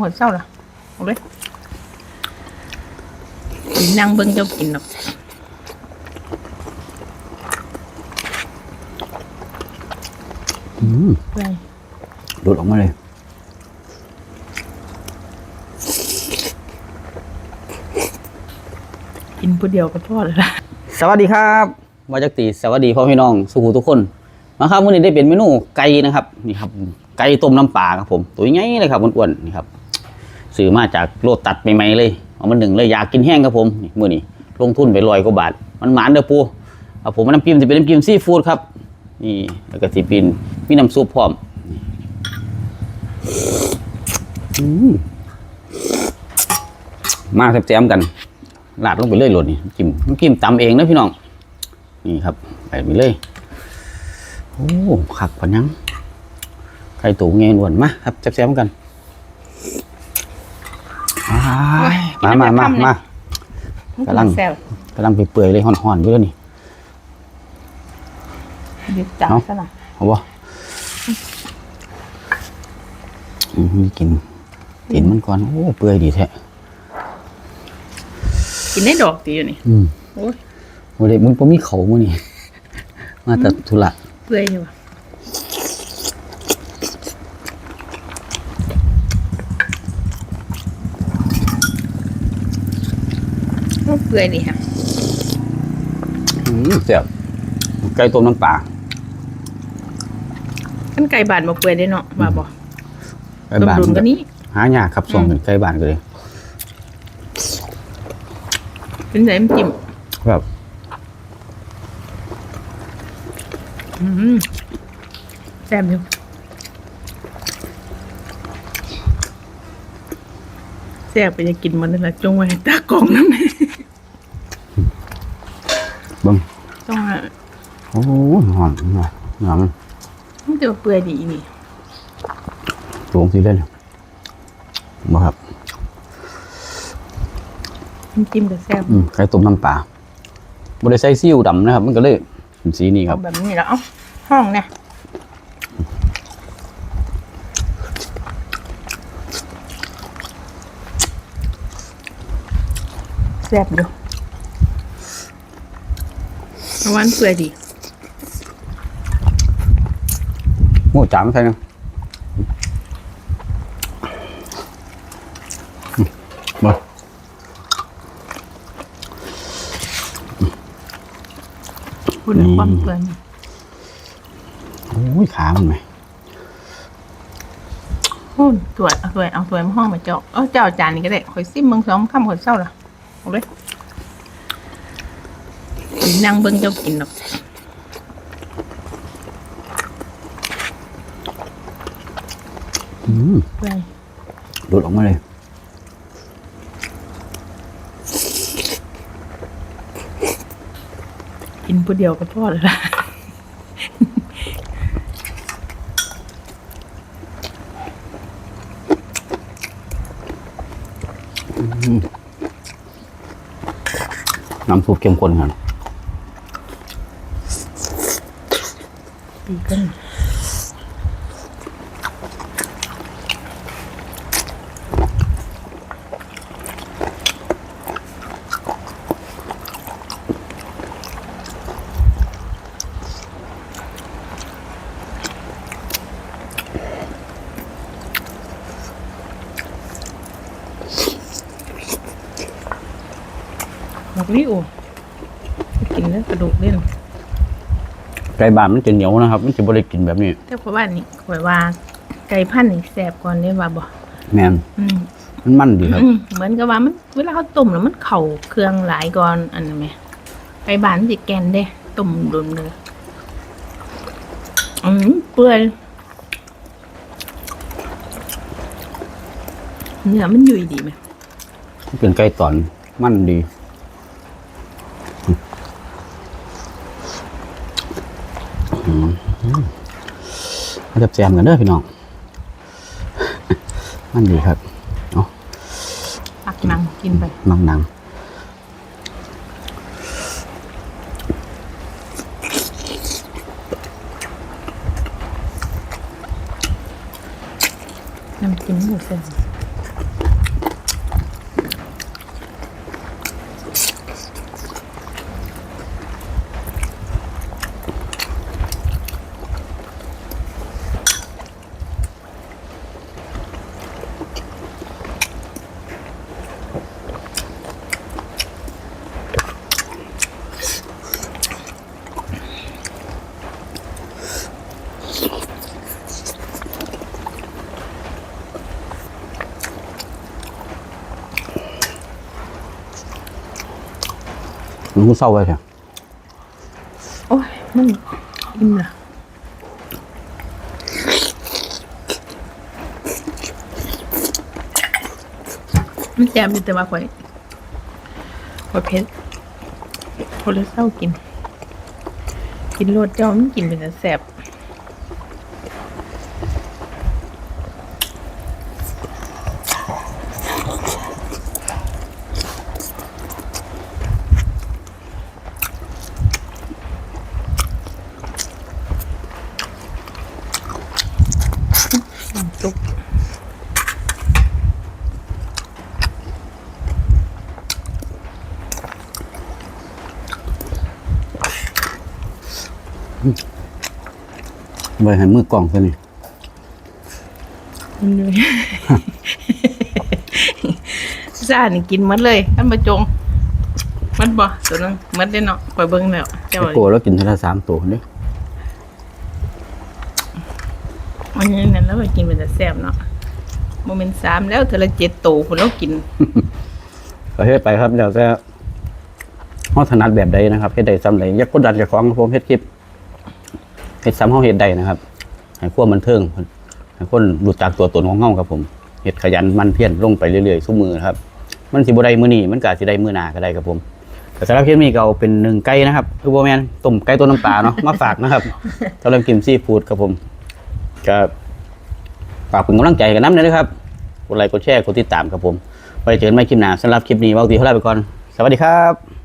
ำหัวเศร้าล่ะเอาเลยกินนั่งเบิ่งเจ้ากินหรอกอืมเปื่อยดูดออกมาเลยกินผู้เดียวก็พอแล้วล่ะสวัสดีครับวาจักตีสวัสดีพ่อพี่น้องสุขุทุกคนมาครับวันนี้ได้เป็นเมนูไก่นะครับนี่ครับไก่ต้มน้ำปลาครับผม ตัวใหญ่เลยครับอ้วนๆนี่ครับ ซื้อมาจากโลตัดใหม่ๆเลยเอามาหนึ่งเลยอยากกินแห้งครับผมนี่มื้อนี้ลงทุนไปลอยกว่าบาท มันหมานเด้อปูเอาผมมาน้ำจิ้มจะเป็นน้ำจิ้มซีฟู้ดครับนี่แล้วก็สิป็นมีน้ำซุปพร้อมมาแซมๆกันลาดลงไปเลยหลดนี่น้ำจิ้มน้ำจิ้มตำเองนะพี่น้อง นี่ครับไปไปเลยโอ้ขักพะนังไก่ตูเงี้ยนวลมาครับแซ่บๆกัน มามามามา กำลัง แซวกำลังไปเปื่อยๆเลยห่อนๆอยู่แล้วนี่ยึดจับเนาะซะล่ะเอาบ่อืมมีกินตินมันก่อน โอ้เปื่อยดีแท้กินได้ดอกตีอยู่นี่อืมโอ้ยโอ้เด็มึงบ่มีเขามื้อนี่มาแต่ธุระเปื่อยอยู่ว่ะ เปื่อยดีค่ะอืมแซ่บไก่ต้มน้ำปลาขั้นไก่บาดมาเปื่อยได้เนาะมาบอกไก่บ้านดุนๆก็นี้หายากครับส่งอืมเป็นไก่บ้านก็เลยเป็นใส่น้ำจิ้มแบบอืมแซ่บอยู่แซ่บไปจะกินมันนั่นแหละจงไว้ให้ตากล่องนั่น เบิ่ง ต้องให้ โอ้ยหอนหอนหอนมันมันจะเปื่อยดีนี่ลงสิเล่นบ่ครับน้ำจิ้มก็แซ่บอืมไก่ต้มน้ำปลาบ่ได้ใส่ซีอิ๊วดำนะครับ มันก็เลยเป็นสีนี้คเอารับแบบนี้แล้วเอ้าห้องเนี่ยแซ่บอยู่เอาหวานเปื่อยดี หมูจามใส่นะอืมบ่คุณความเปื่อยนี่โอ้ยขามันไหมโอ้ยถ้วยเอาถ้วยเอาถ้วยมาห้องมาเจาะเอาเจ้าจานนี้ก็ได้ข่อยซิมเบิ่งสองคำข่อยเศร้าละเอาเลยกินนั่งเบิ่งเจ้ากินหรอก อืมเปื่อยดูดออกมาเลย กินผู้เดียวก็พอแล้วล่ะน้ำซุปเข้มข้นครับดีขึ้น บอกนี่โอ้กินแล้วกระดูกเล่นไก่บ้านมันจะเหนียวนะครับ มันจะบริกินแบบนี้แต่เพราะว่านี่ข่อยว่า ไก่พันธุ์นี่แสบก่อนได้ว่าบ่แมนอืมมันมันดีครับ อืมเหมือนกับว่ามันเวลาเขาต้มแล้วมันเข่าเครื่องหลายก่อนอันนั้นไหมไก่บานมันสิแกนเด้ต้มโดนเลยอืมเปื่อยเนื้อมันยุ่ยดีไหมมันเป็นไก่ตอนมันดีอืมมาจับ แจมกันเด้อพี่น้อง มันดีครับเนาะปักหนังกินไปมังหนังน้ำจิ้มหมูเส้น มันเศร้าไปเถอะโอ้ยมันอิ่มละมันแซ่บมีแต่ว่าข่อยข่อยเผ็ดคนละเศร้ากิน กินรสเจ้ามันกินเป็นแต่แสบ น้ำซุป ไปให้มือกล่องซะนี่มันเลยซ่านี่กินหมดเลยท่านประจงหมันบ่ตัวนึงหมดได้เนาะปล่อยเบิ่งแล้วเจ้าไอ้โกแล้วกินทีละสามตัวนี่อันนี้นั่นแล้วก็กินเป็นแต่แซ่บเนาะโมเมนต์สามแล้วเธอละเจ็ดโตคนแล้วกิน ก็เฮ็ดไปครับแล้วแต่เฮาถนัดแบบใดนะครับเฮ็ดได้ซ้ำใดอย่ากดดันเจ้าของครับผมเฮ็ดคลิป เฮ็ดซ้ำเฮาเฮ็ดได้นะครับให้ความบันเทิงให้คนรู้จักตัวตนของเฮาครับผมเฮ็ดขยันมันเพียรลงไปเรื่อยๆซุมือนะครับ มันสิบ่ได้มื้อนี้มันก็อาสิได้มื้อหน้าก็ได้ครับผมแต่สำหรับคลิปนี้ก็เอาเป็นหนึ่งไก่นะครับคือโบแมนต้มไก่ต้มน้ำปลาเนาะมาฝากนะครับสำหรับกิมซีฟูดครับผมก็ฝากเป็นกำลังใจกันนำด้วยนะครับกดไลค์กดแชร์กดติดตามครับผม ไว้เจอกันใหม่คลิปหน้าสำหรับคลิปนี้ว้าตีเท่าไรไปก่อน สวัสดีครับ